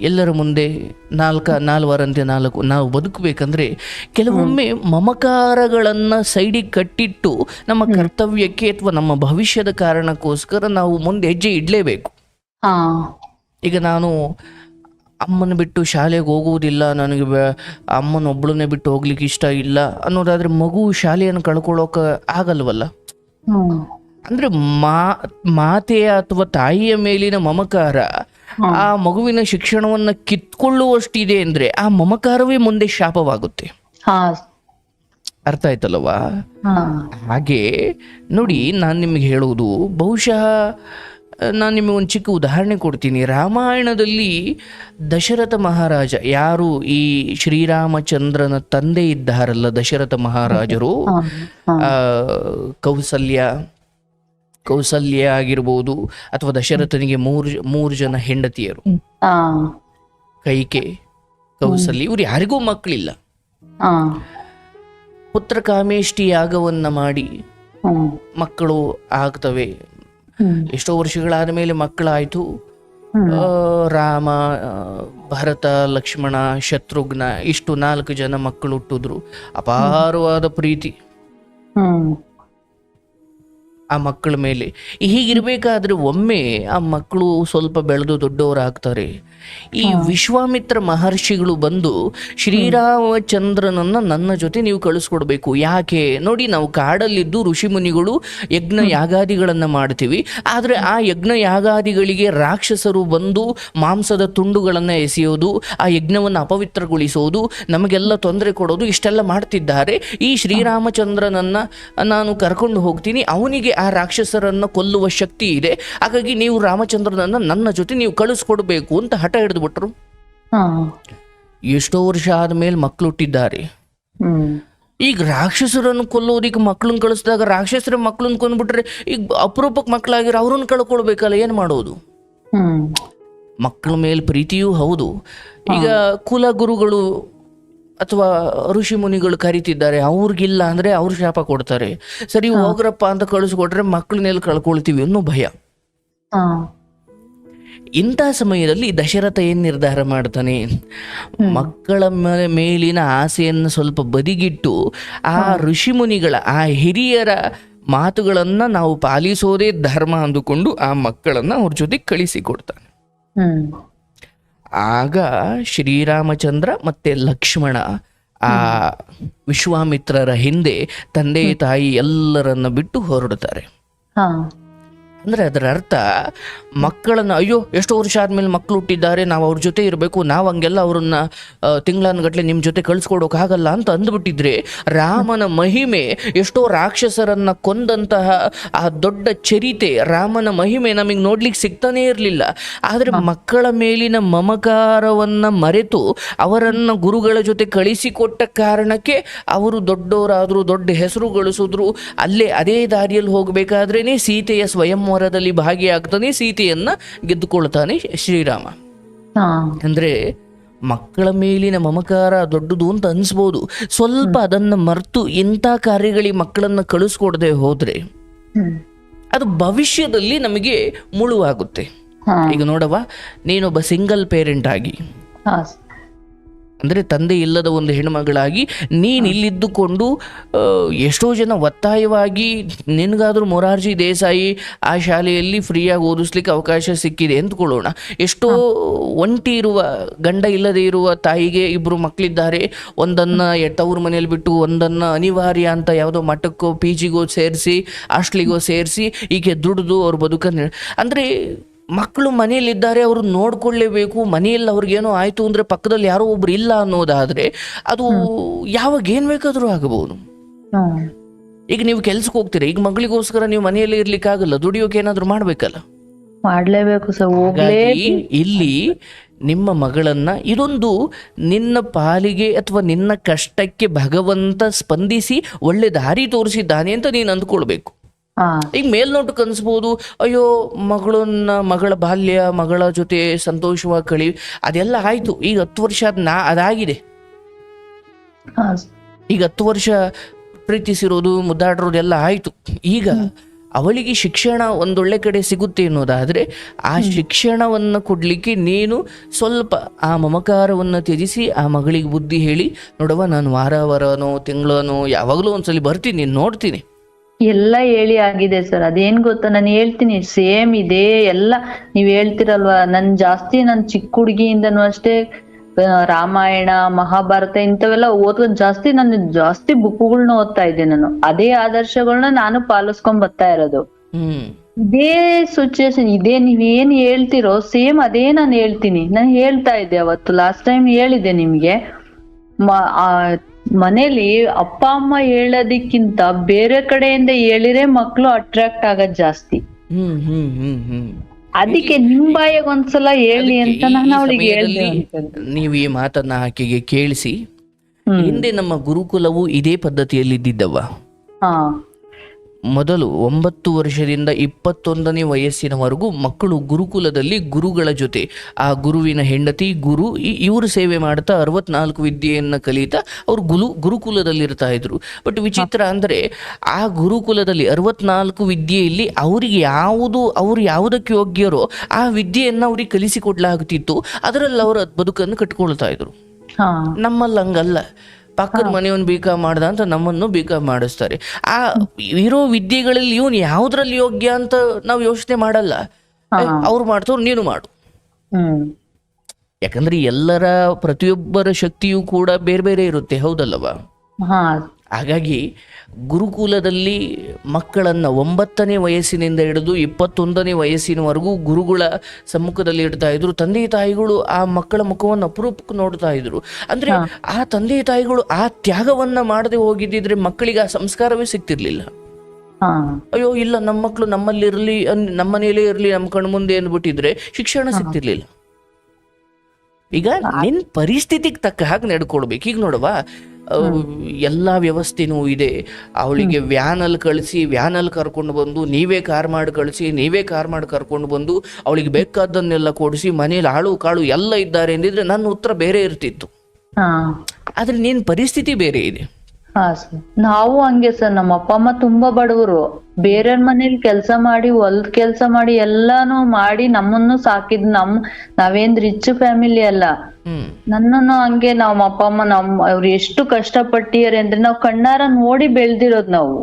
ಎಲ್ಲರ ಮುಂದೆ ನಾಲ್ಕ ನಾಲ್ವರಂತೆ ನಾಲ್ಕು ನಾವು ಬದುಕಬೇಕಂದ್ರೆ ಕೆಲವೊಮ್ಮೆ ಮಮಕಾರಗಳನ್ನು ಸೈಡಿಗೆ ಕಟ್ಟಿಟ್ಟು ನಮ್ಮ ಕರ್ತವ್ಯಕ್ಕೆ ಅಥವಾ ನಮ್ಮ ಭವಿಷ್ಯದ ಕಾರಣಕ್ಕೋಸ್ಕರ ನಾವು ಮುಂದೆ ಹೆಜ್ಜೆ ಇಡಲೇಬೇಕು. ಈಗ ನಾನು ಅಮ್ಮನ ಬಿಟ್ಟು ಶಾಲೆಗೆ ಹೋಗುವುದಿಲ್ಲ ನನಗೆ ಅಮ್ಮನ ಅಮ್ಮನೊಬ್ಬಳನ್ನೇ ಬಿಟ್ಟು ಹೋಗ್ಲಿಕ್ಕೆ ಇಷ್ಟ ಇಲ್ಲ ಅನ್ನೋದಾದ್ರೆ ಮಗು ಶಾಲೆಯನ್ನು ಕಳ್ಕೊಳ್ಳೋಕೆ ಆಗಲ್ವಲ್ಲ? ಅಂದ್ರೆ ಮಾ ಮಾತೆಯ ಅಥವಾ ತಾಯಿಯ ಮೇಲಿನ ಮಮಕಾರ ಆ ಮಗುವಿನ ಶಿಕ್ಷಣವನ್ನ ಕಿತ್ಕೊಳ್ಳುವಷ್ಟಿದೆ ಅಂದ್ರೆ ಆ ಮಮಕಾರವೇ ಮುಂದೆ ಶಾಪವಾಗುತ್ತೆ. ಅರ್ಥ ಆಯ್ತಲ್ವಾ ಹಾಗೆ ನೋಡಿ ನಾನು ನಿಮಗೆ ಹೇಳುವುದು ಬಹುಶಃ ನಾನು ನಿಮಗೆ ಒಂದು ಚಿಕ್ಕ ಉದಾಹರಣೆ ಕೊಡ್ತೀನಿ. ರಾಮಾಯಣದಲ್ಲಿ ದಶರಥ ಮಹಾರಾಜ ಯಾರು ಈ ಶ್ರೀರಾಮಚಂದ್ರನ ತಂದೆ ಇದ್ದಾರಲ್ಲ ದಶರಥ ಮಹಾರಾಜರು ಕೌಸಲ್ಯ ಕೌಸಲ್ಯ ಆಗಿರ್ಬೋದು ಅಥವಾ ದಶರಥನಿಗೆ ಮೂರು ಮೂರು ಜನ ಹೆಂಡತಿಯರು. ಕೈಕೆ ಕೌಸಲ್ಯ ಇವ್ರು ಯಾರಿಗೂ ಮಕ್ಕಳಿಲ್ಲ. ಪುತ್ರ ಕಾಮೇಷ್ಟಿ ಯಾಗವನ್ನ ಮಾಡಿ ಮಕ್ಕಳು ಆಗ್ತವೆ. ಎಷ್ಟೋ ವರ್ಷಗಳಾದ ಮೇಲೆ ಮಕ್ಕಳಾಯ್ತು. ರಾಮ ಭರತ ಲಕ್ಷ್ಮಣ ಶತ್ರುಘ್ನ ಇಷ್ಟು ನಾಲ್ಕು ಜನ ಮಕ್ಕಳು ಹುಟ್ಟಿದ್ರು. ಅಪಾರವಾದ ಪ್ರೀತಿ. ಹ್ಮ್. ಆ ಮಕ್ಕಳ ಮೇಲೆ. ಹೀಗಿರಬೇಕಾದ್ರೆ ಒಮ್ಮೆ ಆ ಮಕ್ಕಳು ಸ್ವಲ್ಪ ಬೆಳೆದು ದೊಡ್ಡವರಾಗ್ತಾರೆ. ಈ ವಿಶ್ವಾಮಿತ್ರ ಮಹರ್ಷಿಗಳು ಬಂದು ಶ್ರೀರಾಮಚಂದ್ರನನ್ನ ನನ್ನ ಜೊತೆ ನೀವು ಕಳಿಸ್ಕೊಡ್ಬೇಕು. ಯಾಕೆ? ನೋಡಿ ನಾವು ಕಾಡಲ್ಲಿದ್ದು ಋಷಿ ಮುನಿಗಳು ಯಜ್ಞ ಯಾಗಾದಿಗಳನ್ನು ಮಾಡ್ತೀವಿ. ಆದರೆ ಆ ಯಜ್ಞ ಯಾಗಾದಿಗಳಿಗೆ ರಾಕ್ಷಸರು ಬಂದು ಮಾಂಸದ ತುಂಡುಗಳನ್ನು ಎಸೆಯೋದು ಆ ಯಜ್ಞವನ್ನು ಅಪವಿತ್ರಗೊಳಿಸೋದು ನಮಗೆಲ್ಲ ತೊಂದರೆ ಕೊಡೋದು ಇಷ್ಟೆಲ್ಲ ಮಾಡ್ತಿದ್ದಾರೆ. ಈ ಶ್ರೀರಾಮಚಂದ್ರನನ್ನ ನಾನು ಕರ್ಕೊಂಡು ಹೋಗ್ತೀನಿ. ಅವನಿಗೆ ಆ ರಾಕ್ಷಸರನ್ನ ಕೊಲ್ಲುವ ಶಕ್ತಿ ಇದೆ. ಹಾಗಾಗಿ ನೀವು ರಾಮಚಂದ್ರನನ್ನ ನನ್ನ ಜೊತೆ ನೀವು ಕಳಿಸ್ಕೊಡ್ಬೇಕು ಅಂತ ಹಠ ಹಿಡಿದ್ಬಿಟ್ರು. ಬಿಟ್ಟರು ಎಷ್ಟೋ ವರ್ಷ ಆದ್ಮೇಲೆ ಮಕ್ಕಳು ಹುಟ್ಟಿದ್ದಾರೆ. ಈಗ ರಾಕ್ಷಸರನ್ನು ಕೊಲ್ಲೋದಕ್ಕೆ ಮಕ್ಳನ್ನ ಕಳಿಸಿದಾಗ ರಾಕ್ಷಸರ ಮಕ್ಳನ್ನ ಕೊಂದ್ಬಿಟ್ರೆ ಈಗ ಅಪರೂಪಕ್ಕೆ ಮಕ್ಕಳಾಗಿರೋ ಅವ್ರನ್ನ ಕಳ್ಕೊಳ್ಬೇಕಲ್ಲ ಏನು ಮಾಡೋದು? ಮಕ್ಕಳ ಮೇಲೆ ಪ್ರೀತಿಯೂ ಹೌದು. ಈಗ ಕುಲ ಗುರುಗಳು ಅಥವಾ ಋಷಿ ಮುನಿಗಳು ಕರಿತಿದ್ದಾರೆ ಅವ್ರಿಗಿಲ್ಲ ಅಂದ್ರೆ ಅವ್ರು ಶಾಪ ಕೊಡ್ತಾರೆ. ಸರಿ ಹೋಗ್ರಪ್ಪ ಅಂತ ಕಳಿಸ್ಕೊಟ್ರೆ ಮಕ್ಕಳನ್ನೆಲ್ಲ ಕಳ್ಕೊಳ್ತೀವಿ ಅನ್ನೋ ಭಯ. ಇಂಥ ಸಮಯದಲ್ಲಿ ದಶರಥ ಏನ್ ನಿರ್ಧಾರ ಮಾಡ್ತಾನೆ? ಮಕ್ಕಳ ಮೇಲಿನ ಆಸೆಯನ್ನು ಸ್ವಲ್ಪ ಬದಿಗಿಟ್ಟು ಆ ಋಷಿ ಮುನಿಗಳ ಆ ಹಿರಿಯರ ಮಾತುಗಳನ್ನ ನಾವು ಪಾಲಿಸೋದೇ ಧರ್ಮ ಅಂದುಕೊಂಡು ಆ ಮಕ್ಕಳನ್ನ ಅವ್ರ ಜೊತೆ ಕಳಿಸಿಕೊಡ್ತಾನೆ ಹ್ಮ್. ಆಗ ಶ್ರೀರಾಮಚಂದ್ರ ಮತ್ತೆ ಲಕ್ಷ್ಮಣ ಆ ವಿಶ್ವಾಮಿತ್ರರ ಹಿಂದೆ ತಂದೆ ತಾಯಿ ಎಲ್ಲರನ್ನ ಬಿಟ್ಟು ಹೊರಡುತ್ತಾರೆ. ಅಂದ್ರೆ ಅದರ ಅರ್ಥ ಮಕ್ಕಳನ್ನು ಅಯ್ಯೋ ಎಷ್ಟು ವರ್ಷ ಆದಮೇಲೆ ಮಕ್ಕಳು ಹುಟ್ಟಿದ್ದಾರೆ ನಾವು ಅವ್ರ ಜೊತೆ ಇರಬೇಕು ನಾವು ಹಂಗೆಲ್ಲ ಅವ್ರನ್ನ ತಿಂಗಳನ್ಗಟ್ಲೆ ನಿಮ್ಮ ಜೊತೆ ಕಳಿಸ್ಕೊಡೋಕ್ಕಾಗಲ್ಲ ಅಂತ ಅಂದ್ಬಿಟ್ಟಿದ್ರೆ ರಾಮನ ಮಹಿಮೆ ಎಷ್ಟೋ ರಾಕ್ಷಸರನ್ನು ಕೊಂದಂತಹ ಆ ದೊಡ್ಡ ಚರಿತೆ ರಾಮನ ಮಹಿಮೆ ನಮಗೆ ನೋಡ್ಲಿಕ್ಕೆ ಸಿಗ್ತಾನೇ ಇರಲಿಲ್ಲ. ಆದರೆ ಮಕ್ಕಳ ಮೇಲಿನ ಮಮಕಾರವನ್ನು ಮರೆತು ಅವರನ್ನು ಗುರುಗಳ ಜೊತೆ ಕಳಿಸಿಕೊಟ್ಟ ಕಾರಣಕ್ಕೆ ಅವರು ದೊಡ್ಡವರಾದ್ರು ದೊಡ್ಡ ಹೆಸರು ಗಳಿಸಿದ್ರು ಅಲ್ಲೇ ಅದೇ ದಾರಿಯಲ್ಲಿ ಹೋಗಬೇಕಾದ್ರೇನೆ ಸೀತೆಯ ಸ್ವಯಂವರದಲ್ಲಿ ಭಾಗಿಯಾಗ್ತಾನೆ ಸೀತೆಯನ್ನ ಗೆದ್ದುಕೊಳ್ತಾನೆ ಶ್ರೀರಾಮ. ಅಂದ್ರೆ ಮಕ್ಕಳ ಮೇಲಿನ ಮಮಕಾರ ದೊಡ್ಡದು ಅಂತ ಅನ್ಸ್ಬೋದು. ಸ್ವಲ್ಪ ಅದನ್ನ ಮರೆತು ಇಂಥ ಕಾರ್ಯಗಳಿಗೆ ಮಕ್ಕಳನ್ನ ಕಳಿಸ್ಕೊಡದೆ ಹೋದ್ರೆ ಅದು ಭವಿಷ್ಯದಲ್ಲಿ ನಮಗೆ ಮುಳುವಾಗುತ್ತೆ. ಈಗ ನೋಡವ ನೀನೊಬ್ಬ ಸಿಂಗಲ್ ಪೇರೆಂಟ್ ಆಗಿ. ಅಂದರೆ ತಂದೆ ಇಲ್ಲದ ಒಂದು ಹೆಣ್ಮಗಳಾಗಿ ನೀನು ಇಲ್ಲಿದ್ದುಕೊಂಡು ಎಷ್ಟೋ ಜನ ಒತ್ತಾಯವಾಗಿ ನಿನಗಾದರೂ ಮೊರಾರ್ಜಿ ದೇಸಾಯಿ ಆ ಶಾಲೆಯಲ್ಲಿ ಫ್ರೀಯಾಗಿ ಓದಿಸ್ಲಿಕ್ಕೆ ಅವಕಾಶ ಸಿಕ್ಕಿದೆ ಎಂದುಕೊಳ್ಳೋಣ. ಎಷ್ಟೋ ಒಂಟಿ ಇರುವ ಗಂಡ ಇಲ್ಲದೆ ಇರುವ ತಾಯಿಗೆ ಇಬ್ಬರು ಮಕ್ಕಳಿದ್ದಾರೆ ಒಂದನ್ನು ತವ್ರ ಮನೆಯಲ್ಲಿ ಬಿಟ್ಟು ಒಂದನ್ನು ಅನಿವಾರ್ಯ ಅಂತ ಯಾವುದೋ ಮಠಕ್ಕೋ ಪಿ ಜಿಗೋ ಸೇರಿಸಿ ಹಾಸ್ಟ್ಲಿಗೋ ಸೇರಿಸಿ ಹೀಗೆ ದುಡಿದು ಅವ್ರ ಬದುಕನ್ನು ಅಂದರೆ ಮಕ್ಕಳು ಮನೆಯಲ್ಲಿದ್ದಾರೆ ಅವರು ನೋಡ್ಕೊಳ್ಳೇಬೇಕು ಮನೆಯಲ್ಲಿ ಅವ್ರಿಗೇನೋ ಆಯಿತು ಅಂದರೆ ಪಕ್ಕದಲ್ಲಿ ಯಾರೋ ಒಬ್ರು ಇಲ್ಲ ಅನ್ನೋದಾದರೆ ಅದು ಯಾವಾಗ ಏನು ಬೇಕಾದರೂ ಆಗಬಹುದು. ಈಗ ನೀವು ಕೆಲ್ಸಕ್ಕೆ ಹೋಗ್ತೀರಾ ಈಗ ಮಗಳಿಗೋಸ್ಕರ ನೀವು ಮನೆಯಲ್ಲಿ ಇರ್ಲಿಕ್ಕಾಗಲ್ಲ ದುಡಿಯೋಕೆ ಏನಾದರೂ ಮಾಡಬೇಕಲ್ಲ? ಮಾಡಲೇಬೇಕು ಸರ್ ಇಲ್ಲಿ ನಿಮ್ಮ ಮಗಳನ್ನ ಇದೊಂದು ನಿನ್ನ ಪಾಲಿಗೆ ಅಥವಾ ನಿನ್ನ ಕಷ್ಟಕ್ಕೆ ಭಗವಂತ ಸ್ಪಂದಿಸಿ ಒಳ್ಳೆ ದಾರಿ ತೋರಿಸಿದ್ದಾನೆ ಅಂತ ನೀನು ಅಂದ್ಕೊಳ್ಬೇಕು. ಈಗ ಮೇಲ್ನೋಟಕ್ಕೆ ಅನ್ಸ್ಬೋದು ಅಯ್ಯೋ ಮಗಳನ್ನ ಮಗಳ ಬಾಲ್ಯ ಮಗಳ ಜೊತೆ ಸಂತೋಷವಾಗಿ ಕಳಿ ಅದೆಲ್ಲ ಆಯ್ತು. ಈಗ ಹತ್ತು ವರ್ಷ ನಾ ಅದಾಗಿದೆ. ಈಗ ಹತ್ತು ವರ್ಷ ಪ್ರೀತಿಸಿರೋದು ಮುದ್ದಾಡಿರೋದು ಎಲ್ಲ ಆಯ್ತು. ಈಗ ಅವಳಿಗೆ ಶಿಕ್ಷಣ ಒಂದೊಳ್ಳೆ ಕಡೆ ಸಿಗುತ್ತೆ ಅನ್ನೋದಾದ್ರೆ ಆ ಶಿಕ್ಷಣವನ್ನು ಕೊಡ್ಲಿಕ್ಕೆ ನೀನು ಸ್ವಲ್ಪ ಆ ಮಮಕಾರವನ್ನು ತ್ಯಜಿಸಿ ಆ ಮಗಳಿಗೆ ಬುದ್ಧಿ ಹೇಳಿ ನೋಡವ ನಾನು ವಾರ ವಾರನೋ ತಿಂಗಳನೋ ಯಾವಾಗಲೂ ಒಂದ್ಸಲಿ ಬರ್ತೀನಿ ನೀನು ನೋಡ್ತೀನಿ. ಎಲ್ಲ ಹೇಳಿ ಆಗಿದೆ ಸರ್. ಅದೇನ್ ಗೊತ್ತಾ? ನಾನು ಹೇಳ್ತೀನಿ ಸೇಮ್ ಇದೆ. ಎಲ್ಲ ನೀವ್ ಹೇಳ್ತಿರಲ್ವಾ? ನನ್ ಜಾಸ್ತಿ ನನ್ ಚಿಕ್ಕ ಹುಡುಗಿಯಿಂದನು ಅಷ್ಟೇ ರಾಮಾಯಣ ಮಹಾಭಾರತ ಇಂಥವೆಲ್ಲ ಓದ್ಕೊಂಡ್ ಜಾಸ್ತಿ ನಾನು ಜಾಸ್ತಿ ಬುಕ್ಗಳನ್ನ ಓದ್ತಾ ಇದ್ದೆ ನಾನು. ಅದೇ ಆದರ್ಶಗಳನ್ನ ನಾನು ಪಾಲಿಸ್ಕೊಂಡ್ ಬರ್ತಾ ಇರೋದು. ಇದೇ ಸಿಚುಯೇಷನ್ ಇದೇ ನೀವೇನ್ ಹೇಳ್ತಿರೋ ಸೇಮ್ ಅದೇ ನಾನು ಹೇಳ್ತೀನಿ. ನಾನು ಹೇಳ್ತಾ ಇದ್ದೆ ಅವತ್ತು ಲಾಸ್ಟ್ ಟೈಮ್ ಹೇಳಿದೆ ನಿಮ್ಗೆ. ಮನೇಲಿ ಅಪ್ಪ ಅಮ್ಮ ಹೇಳೋದಕ್ಕಿಂತ ಬೇರೆ ಕಡೆಯಿಂದ ಹೇಳಿದ್ರೆ ಮಕ್ಕಳು ಅಟ್ರಾಕ್ಟ್ ಆಗೋದ್ ಜಾಸ್ತಿ. ಹ್ಮ್ ಹ್ಮ್ ಹ್ಮ್ ಹ್ಮ್. ಅದಕ್ಕೆ ನಿಮ್ ಬಾಯಿಗೆ ಒಂದ್ಸಲ ಹೇಳಿ ಅಂತ ನಾನು ಅವಳಿಗೆ ಹೇಳಿದೆ ನೀವು ಈ ಮಾತನ್ನ ಆಕೆಗೆ ಕೇಳಿಸಿ ಹಿಂದೆ ನಮ್ಮ ಗುರುಕುಲವು ಇದೇ ಪದ್ಧತಿಯಲ್ಲಿ ಇದ್ದಿದ್ದವ ಮೊದಲು ಒಂಬತ್ತು ವರ್ಷದಿಂದ ಇಪ್ಪತ್ತೊಂದನೇ ವಯಸ್ಸಿನವರೆಗೂ ಮಕ್ಕಳು ಗುರುಕುಲದಲ್ಲಿ ಗುರುಗಳ ಜೊತೆ. ಆ ಗುರುವಿನ ಹೆಂಡತಿ ಗುರು ಇವರು ಸೇವೆ ಮಾಡ್ತಾ ಅರವತ್ನಾಲ್ಕು ವಿದ್ಯೆಯನ್ನು ಕಲಿತಾ ಅವರು ಗುರು ಗುರುಕುಲದಲ್ಲಿ ಇರ್ತಾ ಇದ್ರು. ಬಟ್ ವಿಚಿತ್ರ ಅಂದರೆ ಆ ಗುರುಕುಲದಲ್ಲಿ ಅರವತ್ನಾಲ್ಕು ವಿದ್ಯೆಯಲ್ಲಿ ಅವರಿಗೆ ಯಾವುದು ಅವರು ಯಾವುದಕ್ಕೆ ಯೋಗ್ಯರೋ ಆ ವಿದ್ಯೆಯನ್ನು ಅವ್ರಿಗೆ ಕಲಿಸಿಕೊಡ್ಲಾಗ್ತಿತ್ತು. ಅದರಲ್ಲಿ ಅವರು ಬದುಕನ್ನು ಕಟ್ಕೊಳ್ತಾ ಇದ್ರು. ಹಾ. ನಮ್ಮಲ್ಲಿ ಹಂಗಲ್ಲ ಪಕ್ಕದ ಮನೆಯವನು ಬಿ ಕಾಮ್ ಮಾಡ್ದ ಅಂತ ನಮ್ಮನ್ನು ಬಿ ಕಾಮ್ ಮಾಡಿಸ್ತಾರೆ. ಆ ಇರೋ ವಿದ್ಯೆಗಳಲ್ಲಿ ಇವನು ಯಾವ್ದ್ರಲ್ಲಿ ಯೋಗ್ಯ ಅಂತ ನಾವು ಯೋಚನೆ ಮಾಡಲ್ಲ. ಅವ್ರು ಮಾಡ್ತವ್ರು ನೀನು ಮಾಡು. ಯಾಕಂದ್ರೆ ಎಲ್ಲರ ಪ್ರತಿಯೊಬ್ಬರ ಶಕ್ತಿಯು ಕೂಡ ಬೇರೆ ಬೇರೆ ಇರುತ್ತೆ ಹೌದಲ್ಲವಾ? ಹಾಗಾಗಿ ಗುರುಕುಲದಲ್ಲಿ ಮಕ್ಕಳನ್ನು ಒಂಬತ್ತನೇ ವಯಸ್ಸಿನಿಂದ ಹಿಡಿದು ಇಪ್ಪತ್ತೊಂದನೇ ವಯಸ್ಸಿನವರೆಗೂ ಗುರುಗಳ ಸಮ್ಮುಖದಲ್ಲಿ ಇಡ್ತಾ ಇದ್ರು. ತಂದೆ ತಾಯಿಗಳು ಆ ಮಕ್ಕಳ ಮುಖವನ್ನು ಅಪರೂಪಕ್ಕೆ ನೋಡ್ತಾ ಇದ್ರು. ಅಂದ್ರೆ ಆ ತಂದೆ ತಾಯಿಗಳು ಆ ತ್ಯಾಗವನ್ನ ಮಾಡದೆ ಹೋಗಿದ್ದಿದ್ರೆ ಮಕ್ಕಳಿಗೆ ಆ ಸಂಸ್ಕಾರವೇ ಸಿಗ್ತಿರ್ಲಿಲ್ಲ. ಅಯ್ಯೋ ಇಲ್ಲ ನಮ್ಮ ಮಕ್ಕಳು ನಮ್ಮಲ್ಲಿ ಇರಲಿ ನಮ್ಮ ಮನೆಯಲ್ಲೇ ಇರಲಿ ನಮ್ಮ ಕಣ್ಮುಂದೆ ಅಂದ್ಬಿಟ್ಟಿದ್ರೆ ಶಿಕ್ಷಣ ಸಿಗ್ತಿರ್ಲಿಲ್ಲ. ಈಗ ನಿನ್ ಪರಿಸ್ಥಿತಿಗೆ ತಕ್ಕ ಹಾಗೆ ನಡ್ಕೊಳ್ಬೇಕು. ಈಗ ನೋಡವಾ ಎಲ್ಲ ವ್ಯವಸ್ಥೆನೂ ಇದೆ. ಅವಳಿಗೆ ವ್ಯಾನಲ್ಲಿ ಕಳಿಸಿ ವ್ಯಾನಲ್ಲಿ ಕರ್ಕೊಂಡು ಬಂದು ನೀವೇ ಕಾರ್ ಮಾಡಿ ಕಳಿಸಿ ನೀವೇ ಕಾರ್ ಮಾಡಿ ಕರ್ಕೊಂಡು ಬಂದು ಅವಳಿಗೆ ಬೇಕಾದ್ದನ್ನೆಲ್ಲ ಕೊಡಿಸಿ ಮನೇಲಿ ಆಳು ಕಾಳು ಎಲ್ಲ ಇದ್ದಾರೆ ಅಂದಿದ್ರೆ ನನ್ನ ಉತ್ತರ ಬೇರೆ ಇರ್ತಿತ್ತು. ಆದ್ರೆ ನಿನ್ನ ಪರಿಸ್ಥಿತಿ ಬೇರೆ ಇದೆ. ಹಾ ಸರ್. ನಾವು ಹಂಗೆ ಸರ್ ನಮ್ಮ ಅಪ್ಪ ಅಮ್ಮ ತುಂಬಾ ಬಡವರು. ಬೇರೆಯವ್ರ ಮನೇಲಿ ಕೆಲಸ ಮಾಡಿ ಹೊಲ್ದ ಕೆಲಸ ಮಾಡಿ ಎಲ್ಲಾನು ಮಾಡಿ ನಮ್ಮನ್ನು ಸಾಕಿದ್ ನಮ್ ನಾವೇನ್ ರಿಚ್ ಫ್ಯಾಮಿಲಿ ಅಲ್ಲ. ನನ್ನನ್ನು ಹಂಗೆ ನಮ್ಮ ಅಪ್ಪ ಅಮ್ಮ ನಮ್ ಅವ್ರು ಎಷ್ಟು ಕಷ್ಟ ಪಟ್ಟಿದ್ದಾರೆ ಅಂದ್ರೆ ನಾವ್ ಕಣ್ಣಾರ ನೋಡಿ ಬೆಳ್ದಿರೋದ್ ನಾವು.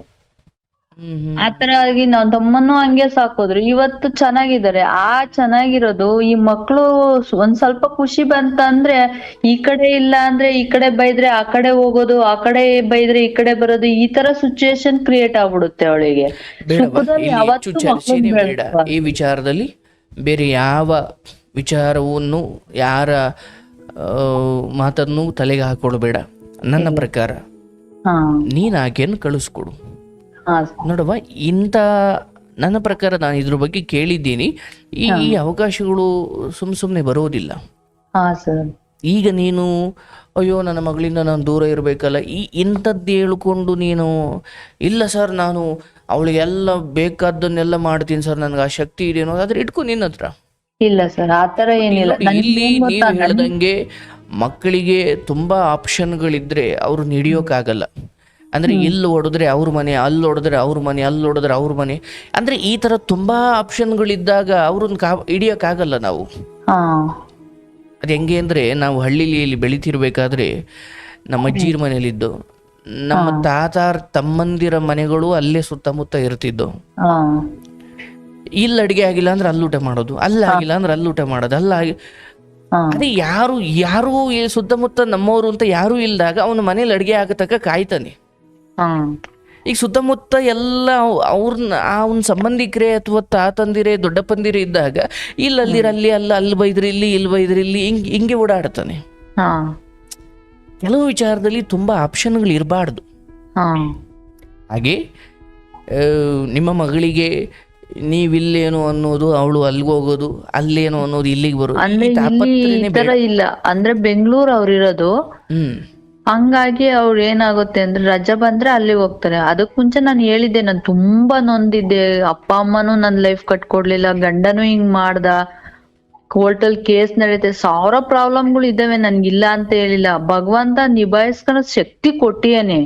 ಆತರ ಆಗಿ ನಾವ್ ತಮ್ಮನ್ನು ಹಂಗೆ ಸಾಕೋದ್ರು. ಇವತ್ತು ಚೆನ್ನಾಗಿದ್ದಾರೆ. ಆ ಚೆನ್ನಾಗಿರೋದು ಈ ಮಕ್ಳು ಒಂದ್ ಸ್ವಲ್ಪ ಖುಷಿ ಬಂತಂದ್ರೆ ಈ ಕಡೆ ಇಲ್ಲ ಅಂದ್ರೆ ಈ ಕಡೆ ಬೈದ್ರೆ ಆ ಕಡೆ ಹೋಗೋದು ಆ ಕಡೆ ಬೈದ್ರೆ ಈ ಕಡೆ ಬರೋದು ಈ ತರ ಸಿಚುಯೇಷನ್ ಕ್ರಿಯೇಟ್ ಆಗ್ಬಿಡುತ್ತೆ ಅವಳಿಗೆ. ಈ ವಿಚಾರದಲ್ಲಿ ಬೇರೆ ಯಾವ ವಿಚಾರವನ್ನು ಯಾರ ಮಾತನ್ನು ತಲೆಗೆ ಹಾಕೊಳ್ಬೇಡ. ನನ್ನ ಪ್ರಕಾರ ಹಾ. ನೀನು ಆಕೆಯನ್ನು ಕಳಿಸ್ಕೊಡು. ನೋಡವ್ವ ಇಂಥ ನನ್ನ ಪ್ರಕಾರ ನಾನು ಇದ್ರ ಬಗ್ಗೆ ಕೇಳಿದ್ದೀನಿ. ಈ ಈ ಅವಕಾಶಗಳು ಸುಮ್ ಸುಮ್ಮನೆ ಬರೋದಿಲ್ಲ. ಈಗ ನೀನು ಅಯ್ಯೋ ನನ್ನ ಮಗಳಿಂದ ನಾನು ದೂರ ಇರಬೇಕಲ್ಲ ಈ ಇಂಥದ್ದು ಹೇಳ್ಕೊಂಡು ನೀನು ಇಲ್ಲ ಸರ್ ನಾನು ಅವಳಿಗೆಲ್ಲ ಬೇಕಾದ್ದನ್ನೆಲ್ಲ ಮಾಡ್ತೀನಿ ಸರ್ ನನಗೆ ಆ ಶಕ್ತಿ ಇದೆ ಅನ್ನೋದಾದ್ರೆ ಇಟ್ಕೊ ನಿನ್ನ ಹತ್ರ. ಇಲ್ಲ ಸರ್ ಆತರ ಏನಿಲ್ಲ. ಇಲ್ಲಿ ನೀವು ಹೇಳ್ದಂಗೆ ಮಕ್ಕಳಿಗೆ ತುಂಬಾ ಆಪ್ಷನ್ಗಳಿದ್ರೆ ಅವ್ರು ಹಿಡಿಯೋಕ್ಕಾಗಲ್ಲ ಅಂದ್ರೆ ಇಲ್ಲಿ ಹೊಡೆದ್ರೆ ಅವ್ರ ಮನೆ ಅಲ್ಲಿ ಹೊಡೆದ್ರೆ ಅವ್ರ ಮನೆ ಅಲ್ಲಿ ಹೊಡೆದ್ರೆ ಅವ್ರ ಮನೆ. ಅಂದ್ರೆ ಈ ತರ ತುಂಬಾ ಆಪ್ಷನ್ಗಳಿದ್ದಾಗ ಅವ್ರನ್ನ ಕಾ ಹಿಡಿಯೋಕ್ಕಾಗಲ್ಲ ನಾವು. ಅದು ಹೆಂಗೆ ಅಂದರೆ ನಾವು ಹಳ್ಳಿಲಿ ಇಲ್ಲಿ ಬೆಳಿತಿರ್ಬೇಕಾದ್ರೆ ನಮ್ಮ ಅಜ್ಜಿರ ಮನೇಲಿದ್ದು ನಮ್ಮ ತಾತಾರ್ ತಮ್ಮಂದಿರ ಮನೆಗಳು ಅಲ್ಲೇ ಸುತ್ತಮುತ್ತ ಇರ್ತಿದ್ದು. ಇಲ್ಲಿ ಅಡಿಗೆ ಆಗಿಲ್ಲ ಅಂದ್ರೆ ಅಲ್ಲಿ ಊಟ ಮಾಡೋದು ಅಲ್ಲಿ ಆಗಿಲ್ಲ ಅಂದ್ರೆ ಅಲ್ಲಿ ಊಟ ಮಾಡೋದು ಅಲ್ಲ ಆಗಿ ಅದೇ ಯಾರು ಯಾರು ಸುತ್ತಮುತ್ತ ನಮ್ಮವರು ಅಂತ ಯಾರು ಇಲ್ದಾಗ ಅವನ ಮನೇಲಿ ಅಡಿಗೆ ಆಗತಕ್ಕ ಕಾಯ್ತಾನೆ. ಈಗ ಸುತ್ತಮುತ್ತ ಎಲ್ಲ ಅವ್ರನ್ನ ಅವ್ನ ಸಂಬಂಧಿಕರೇ ಅಥವಾ ತಾತಂದಿರೇ ದೊಡ್ಡಪ್ಪಂದಿರೇ ಇದ್ದಾಗ ಇಲ್ಲಿ ಅಲ್ಲಿರ ಅಲ್ಲಿ ಅಲ್ಲ ಅಲ್ಲಿ ಬೈದ್ರಿ ಇಲ್ಲಿ ಇಲ್ಲಿ ಬೈದ್ರಿ ಇಲ್ಲಿ ಹಿಂಗ್ ಹಿಂಗೆ ಓಡಾಡ್ತಾನೆ. ಹಾ. ಕೆಲವು ವಿಚಾರದಲ್ಲಿ ತುಂಬಾ ಆಪ್ಷನ್ಗಳು ಇರಬಾರ್ದು. ಹಾ. ಹಾಗೆ ನಿಮ್ಮ ಮಗಳಿಗೆ ನೀವಿಲ್ಲೇನು ಅನ್ನೋದು ಅವಳು ಅಲ್ಲಿಗೆ ಹೋಗೋದು ಅಲ್ಲೇನು ಅನ್ನೋದು ಇಲ್ಲಿಗೆ ಬರೋದು ಇಲ್ಲ. ಅಂದ್ರೆ ಬೆಂಗಳೂರು ಅವ್ರಿರೋದು ಹ್ಮ್. ಹಂಗಾಗಿ ಅವ್ರು ಏನಾಗುತ್ತೆ ಅಂದ್ರೆ ರಜಾ ಬಂದ್ರೆ ಅಲ್ಲಿ ಹೋಗ್ತಾರೆ. ಅದಕ್ ಮುಂಚೆ ನಾನು ಹೇಳಿದ್ದೆ, ನಾನು ತುಂಬಾ ನೊಂದಿದ್ದೆ. ಅಪ್ಪ ಅಮ್ಮನೂ ನನ್ ಲೈಫ್ ಕಟ್ಕೊಡ್ಲಿಲ್ಲ, ಗಂಡನೂ ಹಿಂಗ್ ಮಾಡ್ದ. ಕೋರ್ಟಲ್ ಕೇಸ್ ನಡೀತೆ. ಸಾವಿರ ಪ್ರಾಬ್ಲಮ್ಗಳು ಇದಾವೆ, ನನ್ಗಿಲ್ಲ ಅಂತ ಹೇಳಿಲ್ಲ. ಭಗವಂತ ನಿಭಾಯಿಸ್ಕೊಳೋ ಶಕ್ತಿ ಕೊಟ್ಟಿಯೇನೆ.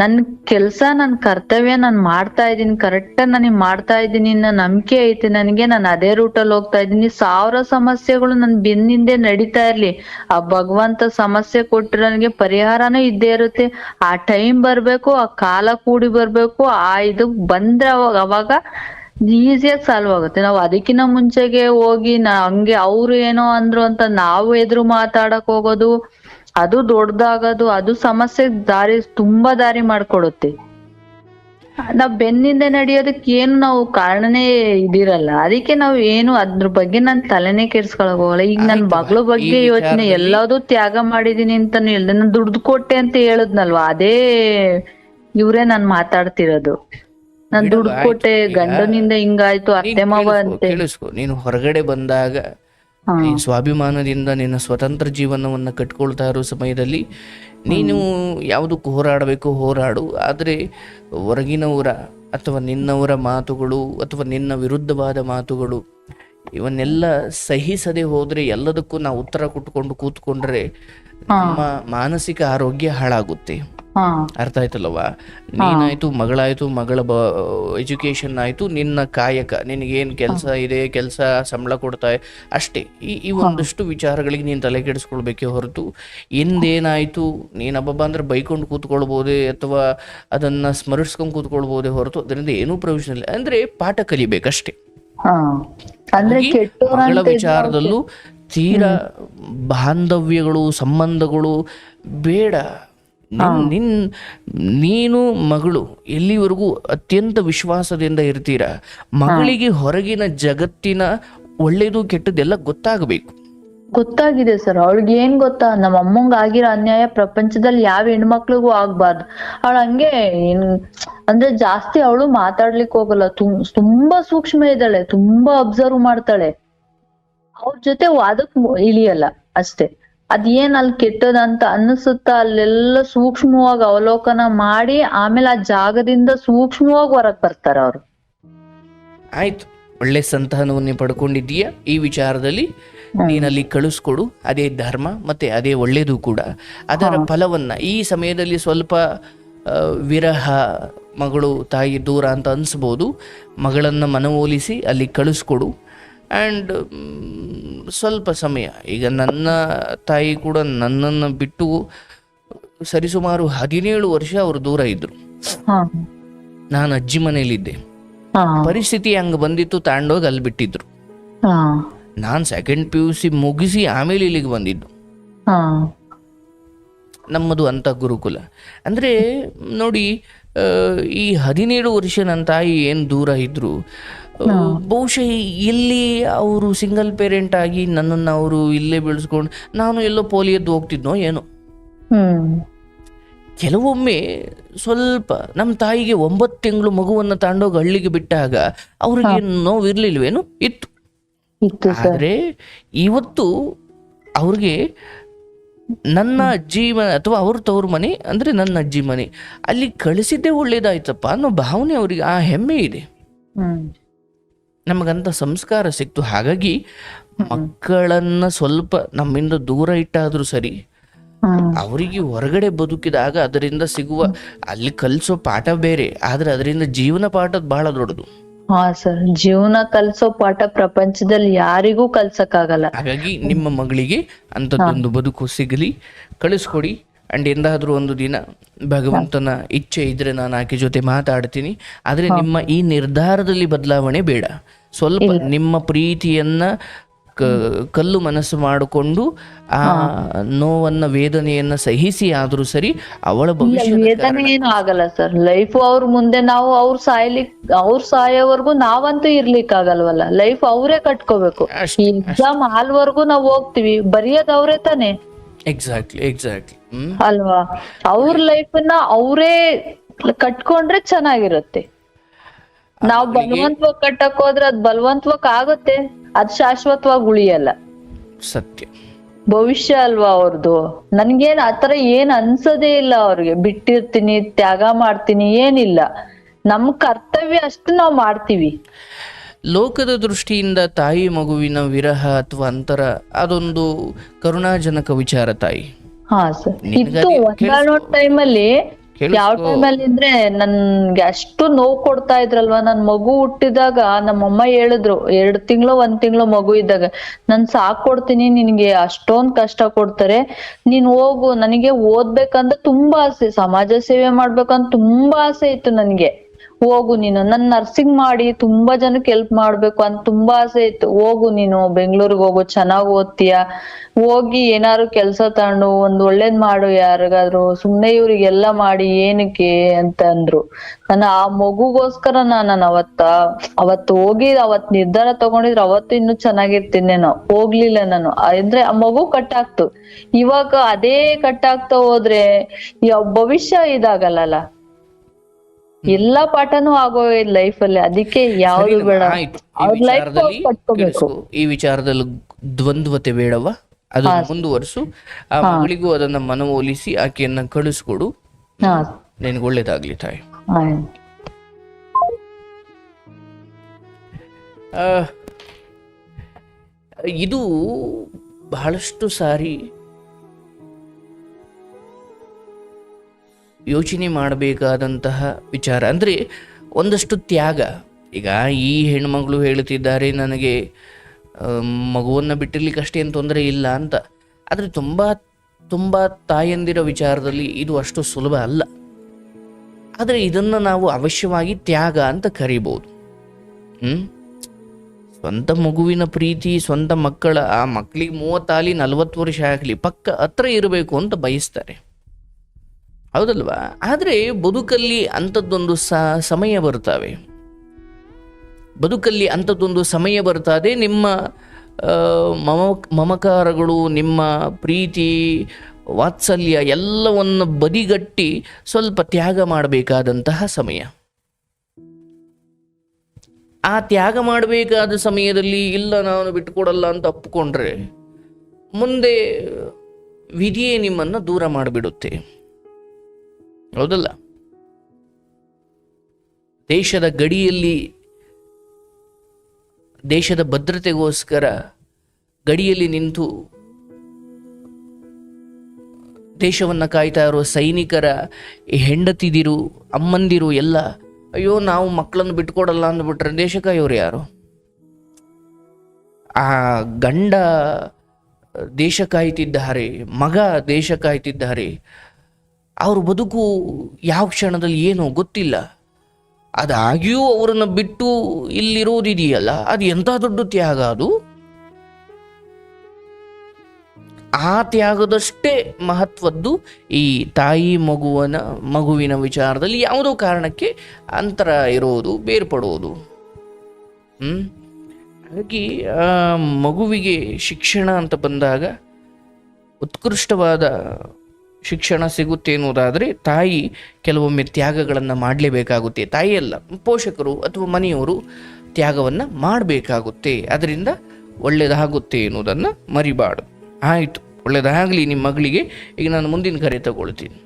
ನನ್ ಕೆಲ್ಸ, ನನ್ ಕರ್ತವ್ಯ ನಾನ್ ಮಾಡ್ತಾ ಇದೀನಿ ಕರೆಕ್ಟ್ ನನಗ್ ಮಾಡ್ತಾ ಇದೀನಿ ಅನ್ನೋ ನಂಬಿಕೆ ಐತೆ ನನಗೆ. ನಾನು ಅದೇ ರೂಟಲ್ಲಿ ಹೋಗ್ತಾ ಇದೀನಿ ಸಾವಿರ ಸಮಸ್ಯೆಗಳು ನನ್ ಬೆನ್ನಿಂದೆ ನಡೀತಾ ಇರ್ಲಿ. ಆ ಭಗವಂತ ಸಮಸ್ಯೆ ಕೊಟ್ಟಿರೋ ನನಗೆ ಪರಿಹಾರನೂ ಇದ್ದೇ ಇರುತ್ತೆ. ಆ ಟೈಮ್ ಬರ್ಬೇಕು, ಆ ಕಾಲ ಕೂಡಿ ಬರ್ಬೇಕು, ಆ ಇದು ಬಂದ್ರೆ ಅವಾಗ ಅವಾಗ ಈಸಿಯಾಗಿ ಸಾಲ್ವ್ ಆಗುತ್ತೆ. ನಾವು ಅದಕ್ಕಿಂತ ಮುಂಚೆಗೆ ಹೋಗಿ ನಾ ಹಂಗೆ ಅವ್ರು ಏನೋ ಅಂದ್ರು ಅಂತ ನಾವು ಎದುರು ಮಾತಾಡಕ್ ಹೋಗೋದು. ಅದು ದೊಡ್ಡದಾಗೋದು ಅದು ಸಮಸ್ಯೆ ದಾರಿ ತುಂಬಾ ದಾರಿ ಮಾಡ್ಕೊಡುತ್ತೆ. ನಾವ್ ಬೆನ್ನಿಂದ ನಡೆಯೋದಕ್ಕೆ ಏನು ನಾವು ಕಾರಣನೇ ಇದಿರಲ್ಲ. ಅದಕ್ಕೆ ನಾವು ಏನು ಅದ್ರ ಬಗ್ಗೆ ನಾನ್ ತಲೆನೇ ಕೆಡ್ಸ್ಕೊಳಕ್ ಹೋಗಲ್ಲ ಈಗ ನನ್. ಮಗಳ ಬಗ್ಗೆ ಯೋಚನೆ ಎಲ್ಲದು ತ್ಯಾಗ ಮಾಡಿದೀನಿ ಅಂತಾನು ಹೇಳ್ದೆ. ನಾನ್ ದುಡ್ದು ಕೊಟ್ಟೆ ಅಂತ ಹೇಳದ್ನಲ್ವಾ? ಅದೇ ಇವ್ರೇ ನಾನ್ ಮಾತಾಡ್ತಿರೋದು. ನಾನ್ ದುಡ್ಡು ಕೊಟ್ಟೆ ಗಂಡನಿಂದ ಹಿಂಗಾಯ್ತು ಅತ್ತೆ ಮಾವ ಅಂತ. ಅಂತೆ ನೀನು ಹೊರಗಡೆ ಬಂದಾಗ ಈ ಸ್ವಾಭಿಮಾನದಿಂದ ನಿನ್ನ ಸ್ವತಂತ್ರ ಜೀವನವನ್ನು ಕಟ್ಕೊಳ್ತಾ ಇರೋ ಸಮಯದಲ್ಲಿ ನೀನು ಯಾವುದಕ್ಕೂ ಹೋರಾಡಬೇಕು ಹೋರಾಡು. ಆದರೆ ಹೊರಗಿನವರ ಅಥವಾ ನಿನ್ನವರ ಮಾತುಗಳು ಅಥವಾ ನಿನ್ನ ವಿರುದ್ಧವಾದ ಮಾತುಗಳು ಇವನ್ನೆಲ್ಲ ಸಹಿಸದೆ ಹೋದರೆ ಎಲ್ಲದಕ್ಕೂ ನಾವು ಉತ್ತರ ಕೊಟ್ಕೊಂಡು ಕೂತ್ಕೊಂಡ್ರೆ ನಮ್ಮ ಮಾನಸಿಕ ಆರೋಗ್ಯ ಹಾಳಾಗುತ್ತೆ. ಅರ್ಥ ಆಯ್ತಲ್ಲವ ನೀನಾಯ್ತು ಮಗಳಾಯ್ತು ಮಗಳ ಬ ಎಜುಕೇಶನ್ ಆಯ್ತು ನಿನ್ನ ಕಾಯಕ ನಿನಗೇನು ಕೆಲಸ ಇದೆ ಕೆಲಸ ಸಂಬಳ ಕೊಡ್ತಾ ಅಷ್ಟೇ. ಈ ಈ ಒಂದಷ್ಟು ವಿಚಾರಗಳಿಗೆ ನೀನು ತಲೆ ಕೆಡಿಸ್ಕೊಳ್ಬೇಕೇ ಹೊರತು ಹಿಂದೇನಾಯ್ತು ನೀನು ಹಬ್ಬ ಅಂದ್ರೆ ಬೈಕೊಂಡು ಕೂತ್ಕೊಳ್ಬೋದೇ ಅಥವಾ ಅದನ್ನ ಸ್ಮರಿಸ್ಕೊಂಡು ಕೂತ್ಕೊಳ್ಬೋದೇ ಹೊರತು ಅದರಿಂದ ಏನೂ ಪ್ರಯೋಜನ ಇಲ್ಲ. ಅಂದ್ರೆ ಪಾಠ ಕಲಿಬೇಕಷ್ಟೇ. ಮಗಳ ವಿಚಾರದಲ್ಲೂ ತೀರಾ ಬಾಂಧವ್ಯಗಳು ಸಂಬಂಧಗಳು ಬೇಡ. ನಿನ್ ನಿನ್ ನೀನು ಮಗಳು ಎಲ್ಲಿವರೆಗೂ ಅತ್ಯಂತ ವಿಶ್ವಾಸದಿಂದ ಇರ್ತೀರ? ಮಗಳಿಗೆ ಹೊರಗಿನ ಜಗತ್ತಿನ ಒಳ್ಳೇದು ಕೆಟ್ಟದೆಲ್ಲ ಗೊತ್ತಾಗಬೇಕು. ಗೊತ್ತಾಗಿದೆ ಸರ್. ಅವಳಿಗೆ ಏನ್ ಗೊತ್ತಾ? ನಮ್ಮ ಅಮ್ಮಂಗ ಆಗಿರೋ ಅನ್ಯಾಯ ಪ್ರಪಂಚದಲ್ಲಿ ಯಾವ ಹೆಣ್ಮಕ್ಳಿಗೂ ಆಗ್ಬಾರ್ದು. ಅವಳ ಹಂಗೆ ಏನ್ ಅಂದ್ರೆ ಜಾಸ್ತಿ ಅವಳು ಮಾತಾಡ್ಲಿಕ್ಕೆ ಹೋಗಲ್ಲ. ತುಂ ತುಂಬಾ ಸೂಕ್ಷ್ಮ ಇದ್ದಾಳೆ. ತುಂಬಾ ಅಬ್ಸರ್ವ್ ಮಾಡ್ತಾಳೆ. ಅವ್ರ ಜೊತೆ ವಾದಕ್ ಇಳಿಯಲ್ಲ ಅಷ್ಟೇ. ಅದೇನ್ ಅಲ್ಲಿ ಕೆಟ್ಟದಂತ ಅನ್ನಿಸುತ್ತ ಅಲ್ಲೆಲ್ಲ ಸೂಕ್ಷ್ಮವಾಗಿ ಅವಲೋಕನ ಮಾಡಿ ಆಮೇಲೆ ಆ ಜಾಗದಿಂದ ಸೂಕ್ಷ್ಮವಾಗಿ ಹೊರಗ್ ಬರ್ತಾರ ಅವ್ರು. ಆಯ್ತು. ಒಳ್ಳೆ ಸಂತಾನವನ್ನೇ ಪಡ್ಕೊಂಡಿದ್ದೀಯ? ಈ ವಿಚಾರದಲ್ಲಿ ನೀನಲ್ಲಿ ಕಳಿಸ್ಕೊಡು. ಅದೇ ಧರ್ಮ ಮತ್ತೆ ಅದೇ ಒಳ್ಳೇದು ಕೂಡ. ಅದರ ಫಲವನ್ನ ಈ ಸಮಯದಲ್ಲಿ ಸ್ವಲ್ಪ ವಿರಹ ಮಗಳು ತಾಯಿ ದೂರ ಅಂತ ಅನ್ಸ್ಬೋದು. ಮಗಳನ್ನ ಮನವೊಲಿಸಿ ಅಲ್ಲಿ ಕಳಿಸ್ಕೊಡು. ಆ್ಯಂಡ್ ಸ್ವಲ್ಪ ಸಮಯ. ಈಗ ನನ್ನ ತಾಯಿ ಕೂಡ ನನ್ನನ್ನು ಬಿಟ್ಟು ಸರಿಸುಮಾರು ಹದಿನೇಳು ವರ್ಷ ಅವರು ದೂರ ಇದ್ರು. ನಾನು ಅಜ್ಜಿ ಮನೇಲಿದ್ದೆ ಪರಿಸ್ಥಿತಿ ಹಂಗೆ ಬಂದಿತ್ತು ತಾಂಡೋಗಿ ಅಲ್ಲಿ ಬಿಟ್ಟಿದ್ರು. ನಾನ್ ಸೆಕೆಂಡ್ ಪಿ ಯು ಸಿ ಮುಗಿಸಿ ಆಮೇಲೆ ಇಲ್ಲಿಗೆ ಬಂದಿದ್ದು. ನಮ್ಮದು ಅಂತ ಗುರುಕುಲ. ಅಂದರೆ ನೋಡಿ ಈ ಹದಿನೇಳು ವರ್ಷ ನನ್ನ ತಾಯಿ ಏನು ದೂರ ಇದ್ದರು ಬಹುಶಃ ಇಲ್ಲಿ ಅವರು ಸಿಂಗಲ್ ಪೇರೆಂಟ್ ಆಗಿ ನನ್ನನ್ನು ಅವರು ಇಲ್ಲೇ ಬೆಳೆಸ್ಕೊಂಡು ನಾನು ಎಲ್ಲೋ ಪೋಲಿಯದ್ದು ಹೋಗ್ತಿದ್ನೋ ಏನೋ. ಕೆಲವೊಮ್ಮೆ ಸ್ವಲ್ಪ ನಮ್ಮ ತಾಯಿಗೆ ಒಂಬತ್ತು ತಿಂಗಳು ಮಗುವನ್ನು ತಾಂಡೋಗಿ ಹಳ್ಳಿಗೆ ಬಿಟ್ಟಾಗ ಅವ್ರಿಗೆ ನೋವು ಇರ್ಲಿಲ್ವೇನು? ಇತ್ತು. ಆದರೆ ಇವತ್ತು ಅವ್ರಿಗೆ ನನ್ನ ಅಜ್ಜಿ ಮನೆ ಅಥವಾ ಅವ್ರ ತವ್ರ ಮನೆ ಅಂದರೆ ನನ್ನ ಅಜ್ಜಿ ಮನೆ. ಅಲ್ಲಿ ಕಳಿಸಿದ್ದೇ ಒಳ್ಳೇದಾಯ್ತಪ್ಪ ಅನ್ನೋ ಭಾವನೆ ಅವರಿಗೆ ಆ ಹೆಮ್ಮೆ ಇದೆ. ನಮಗಂತ ಸಂಸ್ಕಾರ ಸಿಕ್ತು. ಹಾಗಾಗಿ ಮಕ್ಕಳನ್ನ ಸ್ವಲ್ಪ ನಮ್ಮಿಂದ ದೂರ ಇಟ್ಟಾದರೂ ಸರಿ ಅವರಿಗೆ ಹೊರಗಡೆ ಬದುಕಿದಾಗ ಅದರಿಂದ ಸಿಗುವ ಅಲ್ಲಿ ಕಲಿಸೋ ಪಾಠ ಬೇರೆ ಆದರೆ ಅದರಿಂದ ಜೀವನ ಪಾಠ ಬಹಳ ದೊಡ್ಡದು. ಹಾ ಸರ್ ಜೀವನ ಕಲಿಸೋ ಪಾಠ ಪ್ರಪಂಚದಲ್ಲಿ ಯಾರಿಗೂ ಕಲ್ಸಕ್ಕಾಗಲ್ಲ. ಹಾಗಾಗಿ ನಿಮ್ಮ ಮಗಳಿಗೆ ಅಂತದೊಂದು ಬದುಕು ಸಿಗಲಿ ಕಳಿಸ್ಕೊಡಿ. ಅಂಡ್ ಎಂದಾದ್ರೂ ಒಂದು ದಿನ ಭಗವಂತನ ಇಚ್ಛೆ ಇದ್ರೆ ನಾನು ಆಕೆ ಜೊತೆ ಮಾತಾಡ್ತೀನಿ. ಆದರೆ ನಿಮ್ಮ ಈ ನಿರ್ಧಾರದಲ್ಲಿ ಬದಲಾವಣೆ ಬೇಡ. ಸ್ವಲ್ಪ ನಿಮ್ಮ ಪ್ರೀತಿಯನ್ನ ಕಲ್ಲು ಮನಸ್ಸು ಮಾಡಿಕೊಂಡು ಆ ನೋವನ್ನ ವೇದನೆಯನ್ನ ಸಹಿಸಿ ಆದ್ರೂ ಸರಿ ಅವಳ ಭವಿಷ್ಯ ವೇದನೆ ಏನು ಆಗಲ್ಲ ಸರ್. ಲೈಫ್ ಅವ್ರ ಮುಂದೆ ನಾವು ಅವ್ರ ಸಾಯ್ಲಿಕ್ ಅವ್ರ ಸಾಯೋವರೆಗೂ ನಾವಂತೂ ಇರ್ಲಿಕ್ ಆಗಲ್ವಲ್ಲ. ಲೈಫ್ ಅವರೇ ಕಟ್ಕೋಬೇಕು. ಎಕ್ಸಾಮ್ ಹಾಲ್ವರೆಗೂ ನಾವು ಹೋಗ್ತಿವಿ. ಬರೆಯೋದ್ ಅವರೇ ತಾನೆ. ಎಕ್ಸಾಕ್ಟ್ಲಿ ಎಕ್ಸಾಕ್ಟ್ಲಿ ಅಲ್ವಾ? ಅವ್ರ ಲೈಫ್ನ ಅವರೇ ಕಟ್ಕೊಂಡ್ರೆ ಚೆನ್ನಾಗಿರುತ್ತೆ. ನಾವ್ ಬಲವಂತವಾಗಿ ಕಟ್ಟಕ್ ಹೋದ್ರೆ ಅದ್ ಬಲವಂತವಾಗಿ ಆಗುತ್ತೆ. ಅದ್ ಶಾಶ್ವತವಾಗಿ ಉಳಿಯಲ್ಲ. ಸತ್ಯ. ಭವಿಷ್ಯ ಅಲ್ವಾ ಅವ್ರದ್ದು ನನ್ಗೇನ್ ಆತರ ಏನ್ ಅನ್ಸೋದೇ ಇಲ್ಲ ಅವ್ರಿಗೆ. ಬಿಟ್ಟಿರ್ತೀನಿ ತ್ಯಾಗ ಮಾಡ್ತೀನಿ ಏನಿಲ್ಲ. ನಮ್ ಕರ್ತವ್ಯ ಅಷ್ಟು ನಾವ್ ಮಾಡ್ತೀವಿ. ಲೋಕದ ದೃಷ್ಟಿಯಿಂದ ತಾಯಿ ಮಗುವಿನ ವಿರಹ ಅಥವಾ ಅಂತರ ಅದೊಂದು ಕರುಣಾಜನಕ ವಿಚಾರ ತಾಯಿ. ಹಾ ಸರ್ ಇತ್ತು ಒಂದಾನೊಂದ್ ಟೈಮಲ್ಲಿ. ಯಾವ ಟೈಮಲ್ಲಿ ಅಂದ್ರೆ ನನ್ಗೆ ಅಷ್ಟು ನೋವು ಕೊಡ್ತಾ ಇದ್ರಲ್ವಾ? ನನ್ ಮಗು ಹುಟ್ಟಿದಾಗ ನಮ್ಮಮ್ಮ ಹೇಳಿದ್ರು ಎರಡ್ ತಿಂಗಳು ಒಂದ್ ತಿಂಗಳು ಮಗು ಇದ್ದಾಗ ನಾನ್ ಸಾಕ್ ಕೊಡ್ತೀನಿ ನಿನ್ಗೆ ಅಷ್ಟೊಂದ್ ಕಷ್ಟ ಕೊಡ್ತಾರೆ. ನೀನ್ ಹೋಗು ನನಗೆ ಓದ್ಬೇಕಂದ್ರೆ ತುಂಬಾ ಆಸೆ ಸಮಾಜ ಸೇವೆ ಮಾಡ್ಬೇಕಂತ ತುಂಬಾ ಆಸೆ ಇತ್ತು ನನ್ಗೆ. ಹೋಗು ನೀನು. ನನ್ ನರ್ಸಿಂಗ್ ಮಾಡಿ ತುಂಬಾ ಜನಕ್ಕೆ ಹೆಲ್ಪ್ ಮಾಡ್ಬೇಕು ಅಂತ ತುಂಬಾ ಆಸೆ ಇತ್ತು. ಹೋಗು ನೀನು, ಬೆಂಗ್ಳೂರ್ಗ್ ಹೋಗು, ಚೆನ್ನಾಗ್ ಓದ್ತೀಯ? ಹೋಗಿ ಏನಾರು ಕೆಲ್ಸ ತಗೊಂಡು ಒಂದ್ ಒಳ್ಳೇದ್ ಮಾಡು ಯಾರಿಗಾದ್ರು. ಸುಮ್ನೆ ಇವ್ರಿಗೆಲ್ಲ ಮಾಡಿ ಏನಕ್ಕೆ ಅಂತ ಅಂದ್ರು. ನಾನು ಆ ಮಗುಗೋಸ್ಕರ ನಾನು ಅವತ್ತ, ಅವತ್ತು ಹೋಗಿ, ಅವತ್ ನಿರ್ಧಾರ ತಗೊಂಡಿದ್ರೆ ಅವತ್ತು ಇನ್ನು ನಾನು. ಹೋಗ್ಲಿಲ್ಲ ನಾನು. ಅಂದ್ರೆ ಆ ಮಗು ಕಟ್ಟಾಕ್ತು ಇವಾಗ ಅದೇ ಕಟ್ಟಾಗ್ತಾ ಹೋದ್ರೆ, ಈ ಭವಿಷ್ಯ ಇದಾಗಲ್ಲಲ್ಲ? ಎಲ್ಲಾ ಪಾಠನೂ ಆಗೋ ಲೈಫ್ ಅಲ್ಲಿ ಅದಕ್ಕೆ ಯಾವ್ದು ಬೇಡ. ಈ ಅವ್ರ ಲೈಫ್ ವಿಚಾರದಲ್ಲಿ ಕಟ್ಕೋಬೇಕು. ಈ ವಿಚಾರದಲ್ಲಿ ದ್ವಂದ್ವತೆ ಬೇಡವ. ಅದು ಮುಂದುವರಿಸು. ಆ ಮಗಳಿಗೂ ಅದನ್ನ ಮನವೊಲಿಸಿ ಆಕೆಯನ್ನ ಕಳಿಸ್ಕೊಡು. ನಿನ್ಗೆ ಒಳ್ಳೇದಾಗ್ಲಿ ತಾಯಿ. ಇದು ಬಹಳಷ್ಟು ಸಾರಿ ಯೋಚನೆ ಮಾಡಬೇಕಾದಂತಹ ವಿಚಾರ. ಅಂದರೆ ಒಂದಷ್ಟು ತ್ಯಾಗ. ಈಗ ಈ ಹೆಣ್ಮಗಳು ಹೇಳುತ್ತಿದ್ದಾರೆ, ನನಗೆ ಮಗುವನ್ನು ಬಿಟ್ಟಿರ್ಲಿಕ್ಕೆ ಅಷ್ಟೇನು ತೊಂದರೆ ಇಲ್ಲ ಅಂತ. ಆದರೆ ತುಂಬ ತುಂಬ ತಾಯಂದಿರ ವಿಚಾರದಲ್ಲಿ ಇದು ಅಷ್ಟು ಸುಲಭ ಅಲ್ಲ. ಆದರೆ ಇದನ್ನು ನಾವು ಅವಶ್ಯವಾಗಿ ತ್ಯಾಗ ಅಂತ ಕರಿಬೋದು ಹ್ಞೂ ಸ್ವಂತ ಮಗುವಿನ ಪ್ರೀತಿ, ಸ್ವಂತ ಮಕ್ಕಳ, ಆ ಮಕ್ಕಳಿಗೆ ಮೂವತ್ತಾಲಿ ನಲವತ್ತು ವರ್ಷ ಆಗಲಿ, ಪಕ್ಕ ಹತ್ರ ಇರಬೇಕು ಅಂತ ಬಯಸ್ತಾರೆ. ಹೌದಲ್ವಾ? ಆದರೆ ಬದುಕಲ್ಲಿ ಅಂಥದ್ದೊಂದು ಸ, ಸಮಯ ಬರ್ತವೆ ಬದುಕಲ್ಲಿ ಅಂಥದ್ದೊಂದು ಸಮಯ ಬರ್ತದೆ ನಿಮ್ಮ ಮಮ ಮಮಕಾರಗಳು, ನಿಮ್ಮ ಪ್ರೀತಿ, ವಾತ್ಸಲ್ಯ ಎಲ್ಲವನ್ನು ಬದಿಗಟ್ಟಿ ಸ್ವಲ್ಪ ತ್ಯಾಗ ಮಾಡಬೇಕಾದಂತಹ ಸಮಯ. ಆ ತ್ಯಾಗ ಮಾಡಬೇಕಾದ ಸಮಯದಲ್ಲಿ ಇಲ್ಲ ನಾನು ಬಿಟ್ಟುಕೊಡಲ್ಲ ಅಂತ ಒಪ್ಪಿಕೊಂಡ್ರೆ ಮುಂದೆ ವಿಧಿಯೇ ನಿಮ್ಮನ್ನು ದೂರ ಮಾಡಿಬಿಡುತ್ತೆ. ಹೌದಲ್ಲ? ದೇಶದ ಗಡಿಯಲ್ಲಿ, ದೇಶದ ಭದ್ರತೆಗೋಸ್ಕರ ಗಡಿಯಲ್ಲಿ ನಿಂತು ದೇಶವನ್ನು ಕಾಯ್ತಾ ಇರೋ ಸೈನಿಕರ ಹೆಂಡತಿದಿರು, ಅಮ್ಮಂದಿರು ಎಲ್ಲ, ಅಯ್ಯೋ ನಾವು ಮಕ್ಕಳನ್ನು ಬಿಟ್ಕೊಡಲ್ಲ ಅಂದ್ಬಿಟ್ರೆ ದೇಶ ಕಾಯೋರು ಯಾರು? ಆ ಗಂಡ ದೇಶ ಕಾಯ್ತಿದ್ದಾರೆ, ಮಗ ದೇಶ ಕಾಯ್ತಿದ್ದಾರೆ ಅವ್ರ ಬದುಕು ಯಾವ ಕ್ಷಣದಲ್ಲಿ ಏನೋ ಗೊತ್ತಿಲ್ಲ. ಅದಾಗಿಯೂ ಅವರನ್ನು ಬಿಟ್ಟು ಇಲ್ಲಿರೋದಿದೆಯಲ್ಲ, ಅದು ಎಂಥ ದೊಡ್ಡ ತ್ಯಾಗ ಅದು? ಆ ತ್ಯಾಗದಷ್ಟೇ ಮಹತ್ವದ್ದು ಈ ತಾಯಿ ಮಗುವನ, ಮಗುವಿನ ವಿಚಾರದಲ್ಲಿ ಯಾವುದೋ ಕಾರಣಕ್ಕೆ ಅಂತರ ಇರೋದು ಬೇರ್ಪಡೋದು ಹ್ಮ್? ಹಾಗಾಗಿ, ಆ, ಮಗುವಿಗೆ ಶಿಕ್ಷಣ ಅಂತ ಬಂದಾಗ ಉತ್ಕೃಷ್ಟವಾದ ಶಿಕ್ಷಣ ಸಿಗುತ್ತೆ ಎನ್ನುವುದಾದರೆ ತಾಯಿ ಕೆಲವೊಮ್ಮೆ ತ್ಯಾಗಗಳನ್ನು ಮಾಡಲೇಬೇಕಾಗುತ್ತೆ. ತಾಯಿಯಲ್ಲ, ಪೋಷಕರು ಅಥವಾ ಮನೆಯವರು ತ್ಯಾಗವನ್ನು ಮಾಡಬೇಕಾಗುತ್ತೆ. ಅದರಿಂದ ಒಳ್ಳೆಯದಾಗುತ್ತೆ ಎನ್ನುವುದನ್ನು ಮರಿಬಾರ್ದು. ಆಯಿತು ಒಳ್ಳೆಯದಾಗಲಿ ನಿಮ್ಮ ಮಗಳಿಗೆ. ಈಗ ನಾನು ಮುಂದಿನ ಕರೆ ತಗೊಳ್ತೀನಿ.